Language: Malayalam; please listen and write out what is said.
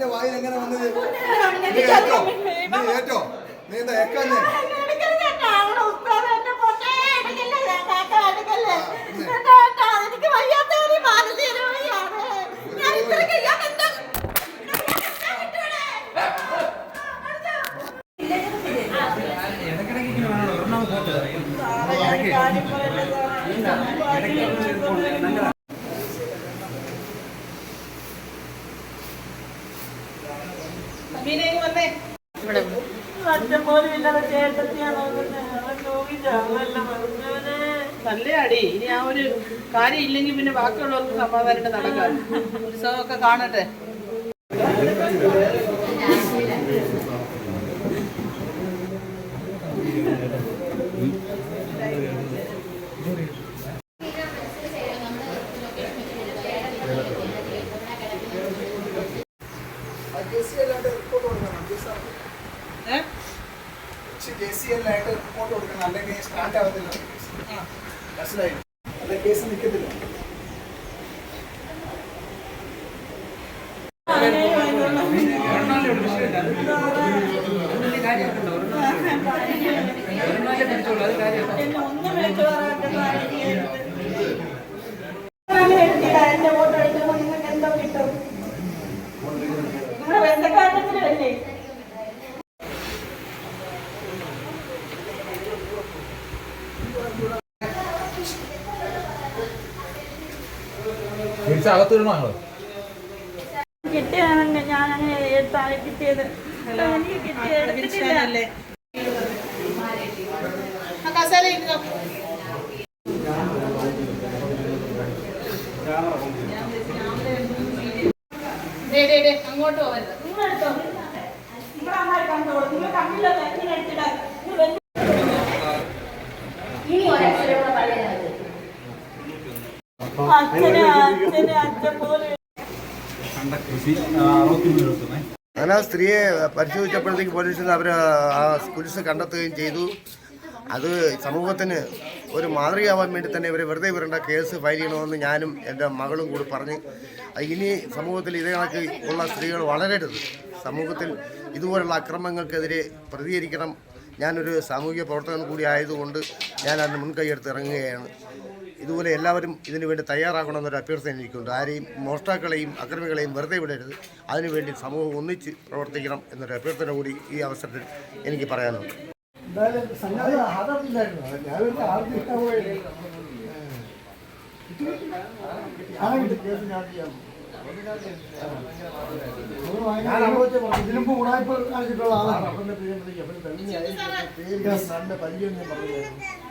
നിന്റെ വായിൽ എങ്ങനെ വന്നത്? നീ ഏറ്റോ നീ ഏറ്റോ നീ എന്താ ഏക്കാഞ്ഞേ? ഇടയ്ക്കിടയ്ക്ക് വേണോ? ഒരെണ്ണം നല്ല അടി ഇനി ആ ഒരു കാര്യം ഇല്ലെങ്കിൽ പിന്നെ ബാക്കിയുള്ളവർക്ക് സമാധാനമായിട്ട് നടക്കാം. ഉത്സവമൊക്കെ കാണട്ടെ. ഏ? ആയിട്ട് മനസ്സിലായി അല്ല കേസ് നിൽക്കത്തില്ല എന്റെ ഫോട്ടോ എടുക്കുമ്പോൾ നിങ്ങൾക്ക് എന്തോ കിട്ടും നിങ്ങളുടെ ബന്ധക്കാരത്തിലല്ലേ അകത്തിടണോ ഞങ്ങൾ ഞാൻ അങ്ങനെ എടുത്താണ് കിട്ടിയത്. എനിക്ക് അങ്ങോട്ട് പോവല്ലോ നിങ്ങളെടുത്തോ? നിങ്ങളെ കണ്ടോളൂ. നിങ്ങൾ കണ്ടില്ല എങ്ങനെ എടുത്തില്ല അങ്ങനെ ആ സ്ത്രീയെ പരിശോധിച്ചപ്പോഴത്തേക്ക് പോലീസിൽ അവർ ആ കുരിശ് കണ്ടെത്തുകയും ചെയ്തു. അത് സമൂഹത്തിന് ഒരു മാതൃകയാവാൻ വേണ്ടി തന്നെ ഇവർ വെറുതെ ഇവരുടെ കേസ് ഫയൽ ചെയ്യണമെന്ന് ഞാനും എന്റെ മകളും കൂടി പറഞ്ഞ് ഇനി സമൂഹത്തിൽ ഇതേ കണക്ക് ഉള്ള സ്ത്രീകൾ വളരരുത്. സമൂഹത്തിൽ ഇതുപോലുള്ള അക്രമങ്ങൾക്കെതിരെ പ്രതികരിക്കണം. ഞാനൊരു സാമൂഹിക പ്രവർത്തകൻ കൂടി ആയതുകൊണ്ട് ഞാൻ അതിന് മുൻകൈയെടുത്ത് ഇറങ്ങുകയാണ്. ഇതുപോലെ എല്ലാവരും ഇതിനു വേണ്ടി തയ്യാറാകണമെന്നൊരു അഭ്യർത്ഥന എനിക്കുണ്ട് ആരെയും മോഷ്ടാക്കളെയും അക്രമികളെയും വെറുതെ വിടരുത് അതിനുവേണ്ടി സമൂഹം ഒന്നിച്ച് പ്രവർത്തിക്കണം എന്നൊരു അഭ്യർത്ഥന കൂടി ഈ അവസരത്തിൽ എനിക്ക് പറയാനുണ്ട് പറഞ്ഞു ഇതിനുമ്പ് ഉടായ്പ കാണിച്ചിട്ടുള്ള ആളാണ് പരിചയം പറഞ്ഞായിരുന്നു